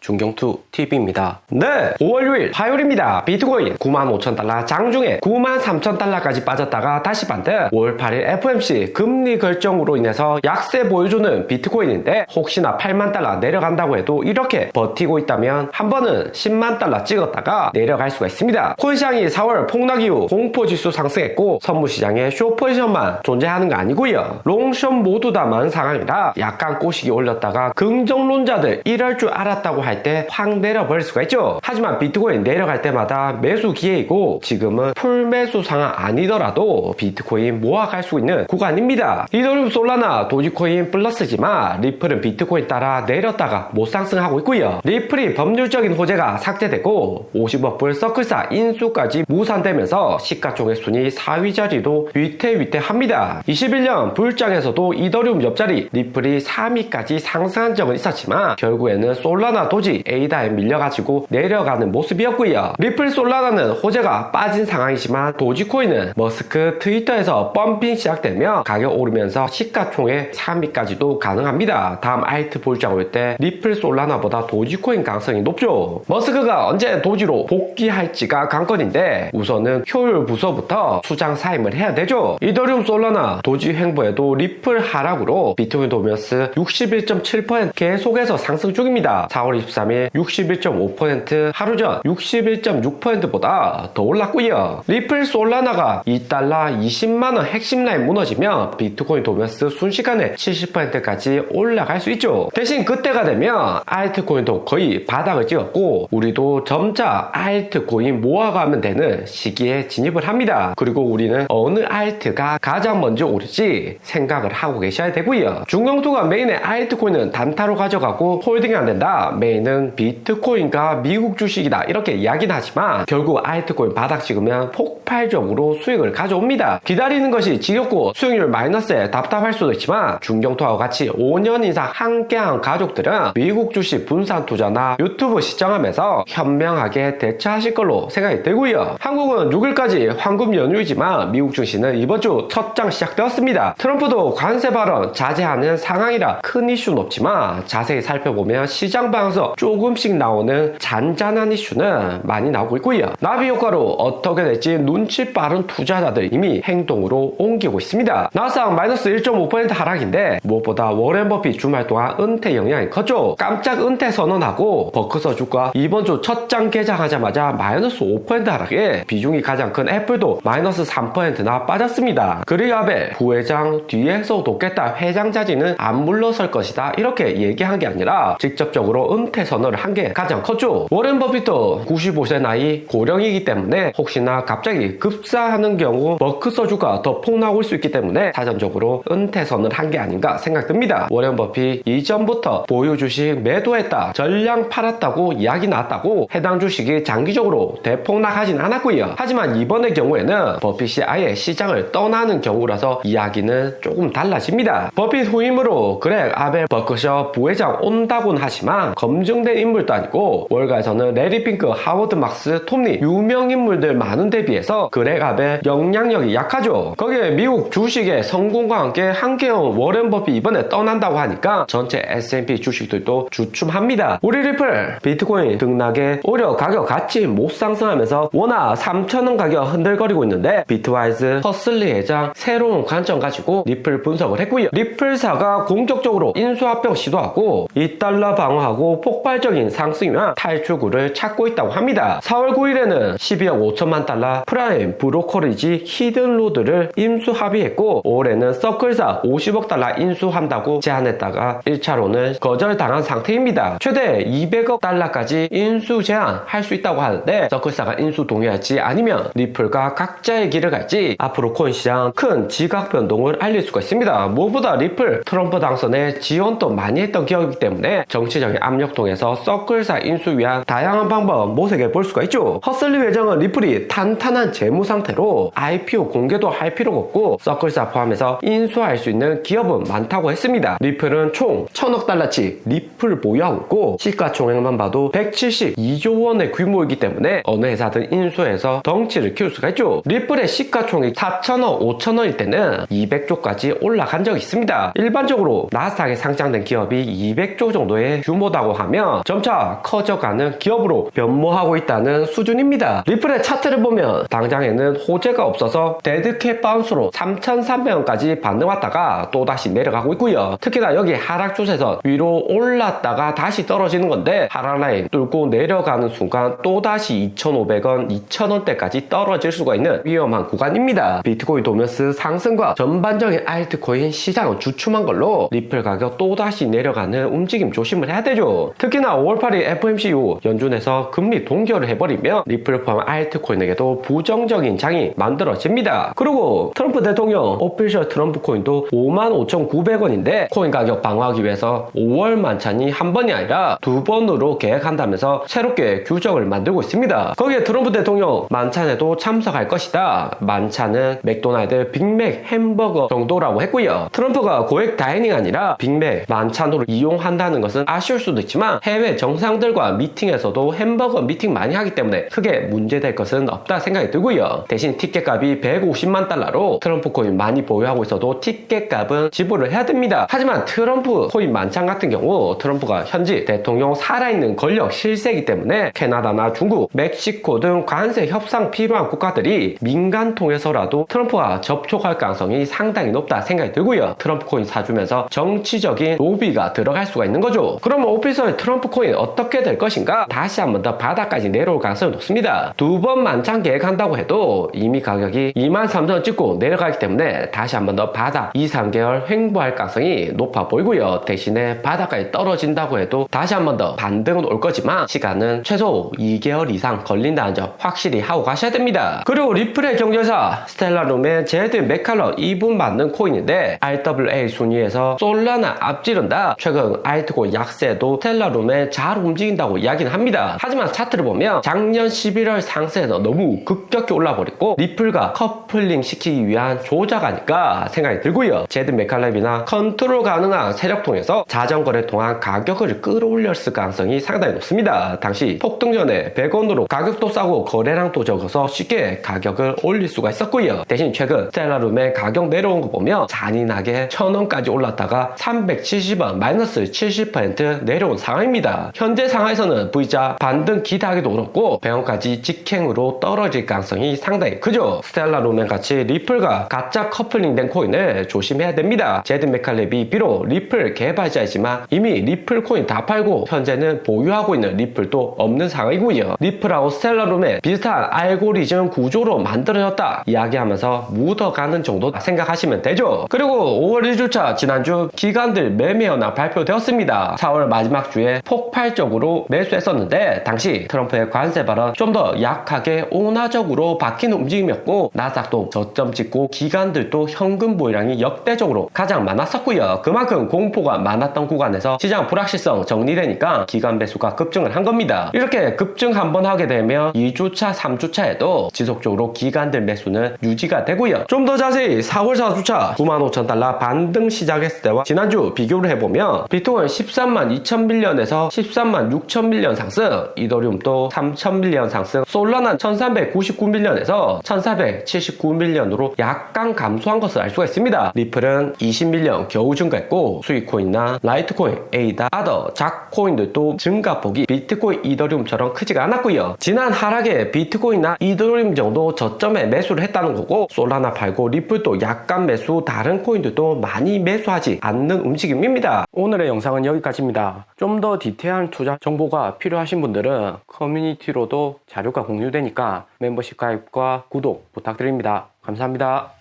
중경투 TV입니다. 네, 5월 6일 화요일입니다. 비트코인 95,000달러 장중에 93,000달러까지 빠졌다가 다시 반등 5월 8일 FMC 금리 결정으로 인해서 약세 보여주는 비트코인인데 혹시나 8만 달러 내려간다고 해도 이렇게 버티고 있다면 한 번은 10만 달러 찍었다가 내려갈 수가 있습니다. 코인 시장이 4월 폭락 이후 공포 지수 상승했고 선물 시장에 쇼 포지션만 존재하는 거 아니고요. 롱숏 모두 다 많은 상황이라 약간 꼬시기 올렸다가 긍정론자들 이럴 줄 알았다고 할때 확 내려버릴 수가 있죠. 하지만 비트코인 내려갈 때마다 매수 기회이고 지금은 풀 매수 상황 아니더라도 비트코인 모아갈 수 있는 구간입니다. 이더리움 솔라나 도지코인 플러스지만 리플은 비트코인 따라 내렸다가 못 상승하고 있고요. 리플이 법률적인 호재가 삭제됐고 50억 불 서클사 인수까지 무산되면서 시가총액 순위 4위 자리도 위태위태합니다. 21년 불장에서도 이더리움 옆자리 리플이 3위까지 상승한 적은 있었지만 결국에는 솔라나 도지 에이다에 밀려가지고 내려가는 모습이었고요. 리플 솔라나는 호재가 빠진 상황이지만 도지코인은 머스크 트위터에서 펌핑 시작되며 가격 오르면서 시가총액 3위까지도 가능합니다. 다음 알트 볼장 올 때 리플 솔라나보다 도지코인 가능성이 높죠. 머스크가 언제 도지로 복귀할지가 관건인데 우선은 효율 부서부터 수장 사임을 해야 되죠. 이더리움 솔라나 도지 횡보에도 리플 하락으로 비트코인 도면스 61.7% 계속해서 상승 중입니다. 4월 23일 61.5% 하루 전 61.6%보다 더 올랐고요. 리플 솔라나가 2달러 20만원 핵심 라인 무너지면 비트코인 도면스 순식간에 70%까지 올라갈 수 있죠. 대신 그때가 되면 알트코인도 거의 바닥을 찍었고 우리도 점차 알트코인 모아가면 되는 시기에 진입을 합니다. 그리고 우리는 어느 알트가 가장 먼저 오를지 생각을 하고 계셔야 되고요. 중경투가 메인의 알트코인은 단타로 가져가고 홀딩이 안 된다. 메인 은 비트코인과 미국 주식이다. 이렇게 이야기는 하지만 결국 알트코인 바닥 찍으면 폭발적으로 수익을 가져옵니다. 기다리는 것이 지겹고 수익률 마이너스에 답답할 수도 있지만 중경투하고 같이 5년 이상 함께한 가족들은 미국 주식 분산 투자나 유튜브 시청하면서 현명하게 대처하실 걸로 생각이 되고요. 한국은 6일까지 황금 연휴이지만 미국 증시는 이번 주 첫 장 시작되었습니다. 트럼프도 관세 발언 자제하는 상황이라 큰 이슈는 없지만 자세히 살펴보면 시장 방에서 조금씩 나오는 잔잔한 이슈는 많이 나오고 있고요. 나비 효과로 어떻게 될지 눈치 빠른 투자자들 이미 행동으로 옮기고 있습니다. 나스닥 마이너스 1.5% 하락인데 무엇보다 워렌 버핏 주말 동안 은퇴 영향이 컸죠. 깜짝 은퇴 선언하고 버크서 주가 이번 주 첫 장 개장하자마자 마이너스 5% 하락에 비중이 가장 큰 애플도 마이너스 3%나 빠졌습니다. 그리아벨 부회장 뒤에서 돕겠다 회장 자리는 안 물러설 것이다 이렇게 얘기한 게 아니라 직접적으로 은퇴 선언을 한 게 가장 컸죠. 워렌 버핏도 95세 나이 고령이기 때문에 혹시나 갑자기 급사하는 경우 버크서 주가 더 폭락할 수 있기 때문에 사전적으로 은퇴 선언을 한 게 아닌가 생각됩니다. 워렌 버핏 이전부터 보유 주식 매도했다 전량 팔았다고 이야기 나왔다고 해당 주식이 장기적으로 대폭락하진 않았고요. 하지만 이번의 경우에는 버핏이 아예 시장을 떠나는 경우라서 이야기는 조금 달라집니다. 버핏 후임으로 그렉 아벨 버크셔 부회장 온다곤 하지만 검증 된 인물도 아니고 월가에서는 레리 핑크, 하워드 막스, 톰리 유명 인물들 많은 데 비해서 아벨 영향력이 약하죠. 거기에 미국 주식의 성공과 함께 함께온 워렌 버핏 이번에 떠난다고 하니까 전체 S&P 주식들도 주춤합니다. 우리 리플 비트코인 등락에 오히려 가격 같이 못 상승하면서 워낙 3천원 가격 흔들거리고 있는데 비트와이즈 허슬리 회장 새로운 관점 가지고 리플 분석을 했고요. 리플사가 공격적으로 인수합병 시도하고 2달러 방어하고 폭발적인 상승이나 탈출구를 찾고 있다고 합니다. 4월 9일에는 12억 5천만 달러 프라임 브로커리지 히든로드를 인수 합의했고 올해는 서클사 50억 달러 인수한다고 제안했다가 1차로는 거절당한 상태입니다. 최대 200억 달러까지 인수 제한할 수 있다고 하는데 서클사가 인수 동의할지 아니면 리플과 각자의 길을 갈지 앞으로 코인 시장 큰 지각 변동을 알릴 수가 있습니다. 무엇보다 리플 트럼프 당선에 지원도 많이 했던 기업이기 때문에 정치적인 압력도 통해서 서클사 인수 위한 다양한 방법 모색해 볼 수가 있죠. 허슬리 회장은 리플이 탄탄한 재무 상태로 IPO 공개도 할 필요가 없고 서클사 포함해서 인수할 수 있는 기업은 많다고 했습니다. 리플은 총 1000억 달러치 리플 보유하고 시가총액만 봐도 172조 원의 규모이기 때문에 어느 회사든 인수해서 덩치를 키울 수가 있죠. 리플의 시가총액 4천억, 5천억일 때는 200조까지 올라간 적이 있습니다. 일반적으로 나스닥에 상장된 기업이 200조 정도의 규모다고 하면 점차 커져가는 기업으로 변모하고 있다는 수준입니다. 리플의 차트를 보면 당장에는 호재가 없어서 데드캣 바운스로 3,300원까지 반등왔다가 또다시 내려가고 있고요. 특히나 여기 하락 추세선 위로 올랐다가 다시 떨어지는 건데 하락 라인 뚫고 내려가는 순간 또다시 2,500원, 2,000원대까지 떨어질 수가 있는 위험한 구간입니다. 비트코인 도면스 상승과 전반적인 알트코인 시장은 주춤한 걸로 리플 가격 또다시 내려가는 움직임 조심을 해야 되죠. 특히나 5월 8일 FOMC 이후 연준에서 금리 동결을 해버리면 리플 포함 알트코인에게도 부정적인 장이 만들어집니다. 그리고 트럼프 대통령 오피셜 트럼프 코인도 55,900원인데 코인 가격 방어하기 위해서 5월 만찬이 한 번이 아니라 두 번으로 계획한다면서 새롭게 규정을 만들고 있습니다. 거기에 트럼프 대통령 만찬에도 참석할 것이다. 만찬은 맥도날드 빅맥 햄버거 정도라고 했고요. 트럼프가 고액 다이닝 아니라 빅맥 만찬으로 이용한다는 것은 아쉬울 수도 있지만 해외 정상들과 미팅에서도 햄버거 미팅 많이 하기 때문에 크게 문제될 것은 없다 생각이 들고요. 대신 티켓값이 150만 달러로 트럼프 코인 많이 보유하고 있어도 티켓값은 지불을 해야 됩니다. 하지만 트럼프 코인 만찬 같은 경우 트럼프가 현지 대통령 살아있는 권력 실세이기 때문에 캐나다나 중국, 멕시코 등 관세 협상 필요한 국가들이 민간 통해서라도 트럼프와 접촉할 가능성이 상당히 높다 생각이 들고요. 트럼프 코인 사주면서 정치적인 로비가 들어갈 수가 있는 거죠. 그러면 오피셜 트럼프 코인 어떻게 될 것인가? 다시 한번 더 바닥까지 내려올 가능성이 높습니다. 두 번 만찬 계획한다고 해도 이미 가격이 2만 3천원 찍고 내려가기 때문에 다시 한번 더 바닥 2, 3개월 횡보할 가능성이 높아 보이고요. 대신에 바닥까지 떨어진다고 해도 다시 한번 더 반등은 올 거지만 시간은 최소 2개월 이상 걸린다는 점 확실히 하고 가셔야 됩니다. 그리고 리플의 경제사 스텔라룸의 제드 메칼러 2분 맞는 코인인데 RWA 순위에서 솔라나 앞지른다. 최근 알트코인 약세도 스텔라 룸에 잘 움직인다고 이야기는 합니다. 하지만 차트를 보면 작년 11월 상세에서 너무 급격히 올라버렸고 리플과 커플링 시키기 위한 조작 아닐까 생각이 들고요. 제드 메칼랩이나 컨트롤 가능한 세력 통해서 자전거를 통한 가격을 끌어올렸을 가능성이 상당히 높습니다. 당시 폭등 전에 100원으로 가격도 싸고 거래량도 적어서 쉽게 가격을 올릴 수가 있었고요. 대신 최근 스텔라룸의 가격 내려온 거 보면 잔인하게 1000원까지 올랐다가 370원 마이너스 70% 내려온 상황 입니다. 현재 상황에서는 V자 반등 기대하기도 어렵고 100원까지 직행으로 떨어질 가능성이 상당히 크죠. 스텔라룸엔 같이 리플과 가짜 커플링된 코인을 조심해야 됩니다. 제드 메칼랩이 비록 리플 개발자이지만 이미 리플 코인 다 팔고 현재는 보유하고 있는 리플도 없는 상황이고요. 리플하고 스텔라룸의 비슷한 알고리즘 구조로 만들어졌다 이야기하면서 묻어가는 정도 생각하시면 되죠. 그리고 5월 1주차 지난주 기관들 매매 현황 발표되었습니다. 4월 마지막 주에 폭발적으로 매수했었는데 당시 트럼프의 관세 발언 좀 더 약하게 온화적으로 바뀌는 움직임이었고 나스닥도 저점 찍고 기관들도 현금 보유량이 역대적으로 가장 많았었고요. 그만큼 공포가 많았던 구간에서 시장 불확실성 정리되니까 기관 매수가 급증을 한 겁니다. 이렇게 급증 한번 하게 되면 2주차, 3주차에도 지속적으로 기관들 매수는 유지가 되고요. 좀 더 자세히 4월 4주차 95,000달러 반등 시작했을 때와 지난주 비교를 해보면 비트코인 13만 2천 밀리언 에서 13만 6천 밀리언 상승, 이더리움도 3천 밀리언 상승, 솔라나 1399 밀리언에서 1479 밀리언으로 약간 감소한 것을 알 수가 있습니다. 리플은 20 밀리언 겨우 증가했고 수익코인이나 라이트코인, 에이다, 아더, 작코인들도 증가폭이 비트코인, 이더리움처럼 크지가 않았고요. 지난 하락에 비트코인이나 이더리움 정도 저점에 매수를 했다는 거고 솔라나 팔고 리플도 약간 매수, 다른 코인들도 많이 매수하지 않는 움직임입니다. 오늘의 영상은 여기까지입니다. 좀 더 디테일한 투자 정보가 필요하신 분들은 커뮤니티로도 자료가 공유되니까 멤버십 가입과 구독 부탁드립니다. 감사합니다.